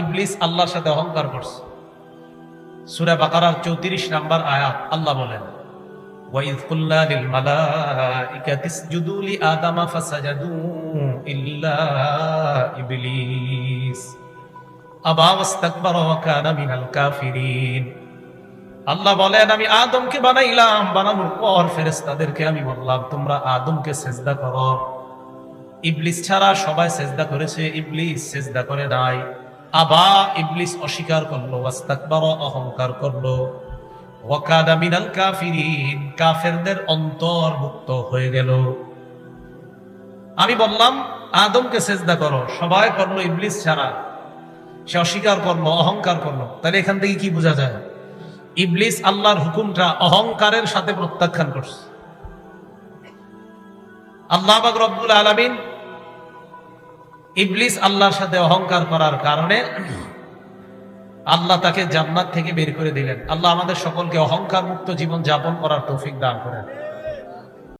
ইবলিস আল্লাহর সাথে অহংকার করছে সূরা বাকারার 34 নাম্বার আয়াত আল্লাহ বলেন وَإِذْ قُلْنَا لِلْمَلَائِكَةِ اسْجُدُوا لِآدَمَ فَسَجَدُوا إِلَّا إِبْلِيسَ أَبَى وَاسْتَكْبَرَ وَكَانَ مِنَ الْكَافِرِينَ আল্লাহ বলেন আমি আদমকে বানাইলাম বানানোর পর ফেরেশতাদেরকে আমি বললাম তোমরা আদমকে সেজদা করো ইবলিস ছাড়া সবাই সেজদা করেছে ইবলিস সেজদা করে নাই আবা ইবলিস অস্বীকার করল অহংকার করল। ওয়াকাদা মিনাল কাফিরিন, কাফেরদের অন্তর্ভুক্ত হয়ে গেল। আমি বললাম, আদমকে সেজদা করো, সবাই করল ইবলিস ছাড়া। সে অস্বীকার করল, অহংকার করল। তাহলে এখান থেকে কি বোঝা যায়? ইবলিস আল্লাহর হুকুমটা অহংকারের সাথে প্রত্যাখ্যান করছে। আল্লাহ রব্বুল আলামিন ইবলিস আল্লাহর সাথে অহংকার করার কারণে আল্লাহ তাকে জান্নাত থেকে বের করে দিলেন। আল্লাহ আমাদের সকলকে অহংকার মুক্ত জীবন যাপন করার তৌফিক দান করেন।